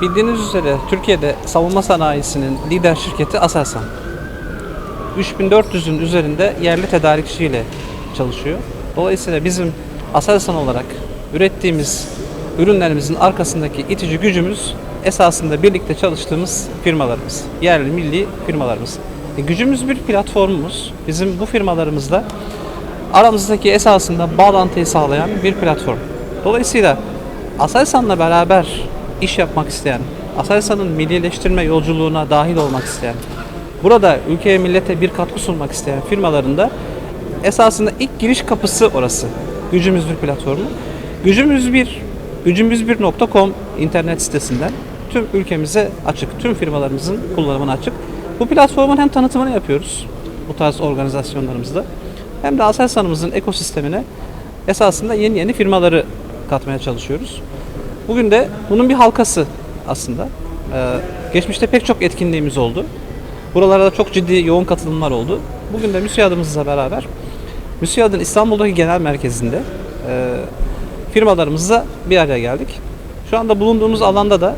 Bildiğiniz üzere Türkiye'de savunma sanayisinin lider şirketi Aselsan. 3400'ün üzerinde yerli tedarikçiyle çalışıyor. Dolayısıyla bizim Aselsan olarak ürettiğimiz ürünlerimizin arkasındaki itici gücümüz esasında birlikte çalıştığımız firmalarımız. Yerli milli firmalarımız. E, gücümüz bir platformumuz. Bizim bu firmalarımızla aramızdaki esasında bağlantıyı sağlayan bir platform. Dolayısıyla Aselsan'la beraber iş yapmak isteyen, Aselsan'ın millileştirme yolculuğuna dahil olmak isteyen, burada ülkeye millete bir katkı sunmak isteyen firmaların da esasında ilk giriş kapısı orası. Gücümüz bir platformu. Gücümüz bir, gücümüz1.com internet sitesinden tüm ülkemize açık, tüm firmalarımızın kullanımına açık. Bu platformun hem tanıtımını yapıyoruz bu tarz organizasyonlarımızda hem de Aselsan'ımızın ekosistemine esasında yeni yeni firmaları katmaya çalışıyoruz. Bugün de bunun bir halkası aslında. Ee, geçmişte pek çok etkinliğimiz oldu. Buralara da çok ciddi yoğun katılımlar oldu. Bugün de MÜSİAD'ımızla beraber MÜSİAD'ın İstanbul'daki genel merkezinde e, firmalarımızla bir araya geldik. Şu anda bulunduğumuz alanda da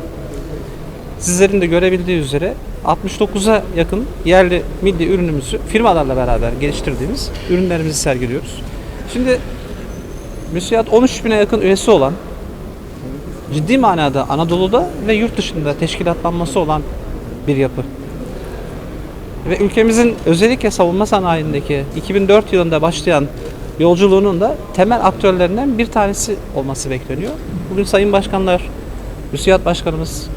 sizlerin de görebildiği üzere 69'a yakın yerli milli ürünümüzü firmalarla beraber geliştirdiğimiz ürünlerimizi sergiliyoruz. Şimdi MÜSİAD 13 bine yakın üyesi olan ciddi manada Anadolu'da ve yurt dışında teşkilatlanması olan bir yapı. Ve ülkemizin özellikle savunma sanayindeki 2004 yılında başlayan yolculuğunun da temel aktörlerinden bir tanesi olması bekleniyor. Bugün Sayın Başkanlar, MÜSİAD Başkanımız,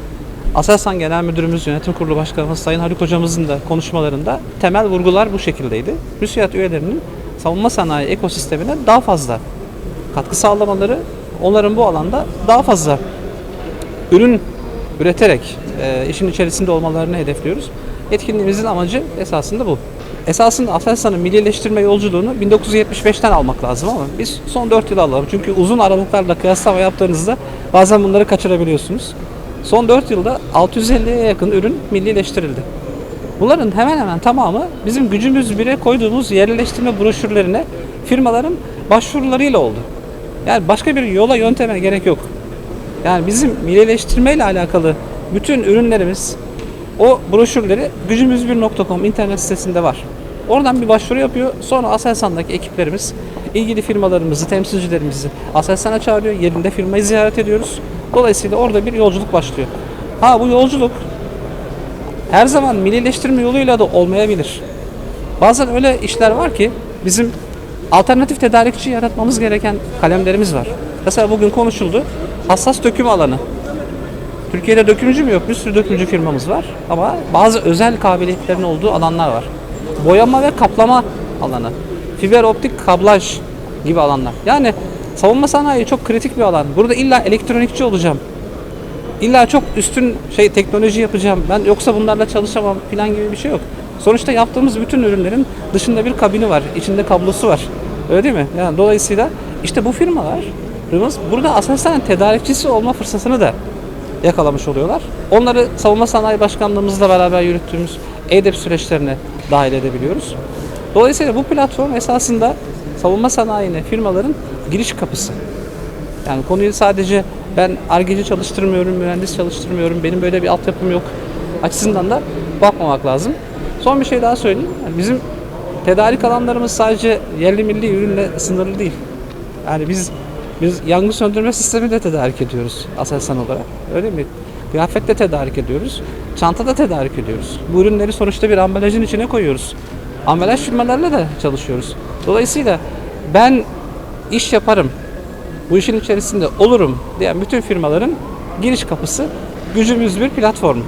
Aselsan Genel Müdürümüz, Yönetim Kurulu Başkanımız Sayın Haluk Hocamızın da konuşmalarında temel vurgular bu şekildeydi. MÜSİAD üyelerinin savunma sanayi ekosistemine daha fazla katkı sağlamaları, onların bu alanda daha fazla ürün üreterek e, işin içerisinde olmalarını hedefliyoruz. Etkinliğimizin amacı esasında bu. Esasında Aselsan'ın millileştirme yolculuğunu 1975'ten almak lazım ama biz son 4 yıl alalım. Çünkü uzun aralıklarla kıyaslama yaptığınızda bazen bunları kaçırabiliyorsunuz. Son 4 yılda 650'ye yakın ürün millileştirildi. Bunların hemen hemen tamamı bizim gücümüz bire koyduğumuz yerleştirme broşürlerine firmaların başvurularıyla oldu. Yani başka bir yola yönteme gerek yok. Yani bizim millileştirme ile alakalı bütün ürünlerimiz o broşürleri gücümüz1.com internet sitesinde var. Oradan bir başvuru yapıyor. Sonra Aselsan'daki ekiplerimiz ilgili firmalarımızı, temsilcilerimizi Aselsan'a çağırıyor. Yerinde firmayı ziyaret ediyoruz. Dolayısıyla orada bir yolculuk başlıyor. Ha bu yolculuk her zaman millileştirme yoluyla da olmayabilir. Bazen öyle işler var ki bizim alternatif tedarikçi yaratmamız gereken kalemlerimiz var. Mesela bugün konuşuldu. Hassas döküm alanı. Türkiye'de dökümcü mü yok? Bir sürü dökümcü firmamız var. Ama bazı özel kabiliyetlerin olduğu alanlar var. Boyama ve kaplama alanı. Fiber optik kablaj gibi alanlar. Yani savunma sanayi çok kritik bir alan. Burada illa elektronikçi olacağım. İlla çok üstün şey teknoloji yapacağım. Ben yoksa bunlarla çalışamam falan gibi bir şey yok. Sonuçta yaptığımız bütün ürünlerin dışında bir kabini var. içinde kablosu var. Öyle değil mi? Yani dolayısıyla işte bu firmalarımız burada asasen tedarikçisi olma fırsatını da yakalamış oluyorlar. Onları savunma sanayi başkanlığımızla beraber yürüttüğümüz EDEP süreçlerine dahil edebiliyoruz. Dolayısıyla bu platform esasında savunma sanayine firmaların giriş kapısı. Yani konuyu sadece ben argeci çalıştırmıyorum, mühendis çalıştırmıyorum, benim böyle bir altyapım yok açısından da bakmamak lazım. Son bir şey daha söyleyeyim. Yani bizim tedarik alanlarımız sadece yerli milli ürünle sınırlı değil. Yani biz biz yangın söndürme sistemi de tedarik ediyoruz Aselsan olarak. Öyle mi? Kıyafet de tedarik ediyoruz. Çanta da tedarik ediyoruz. Bu ürünleri sonuçta bir ambalajın içine koyuyoruz. Ambalaj firmalarla da çalışıyoruz. Dolayısıyla ben iş yaparım, bu işin içerisinde olurum diyen bütün firmaların giriş kapısı gücümüz bir platform.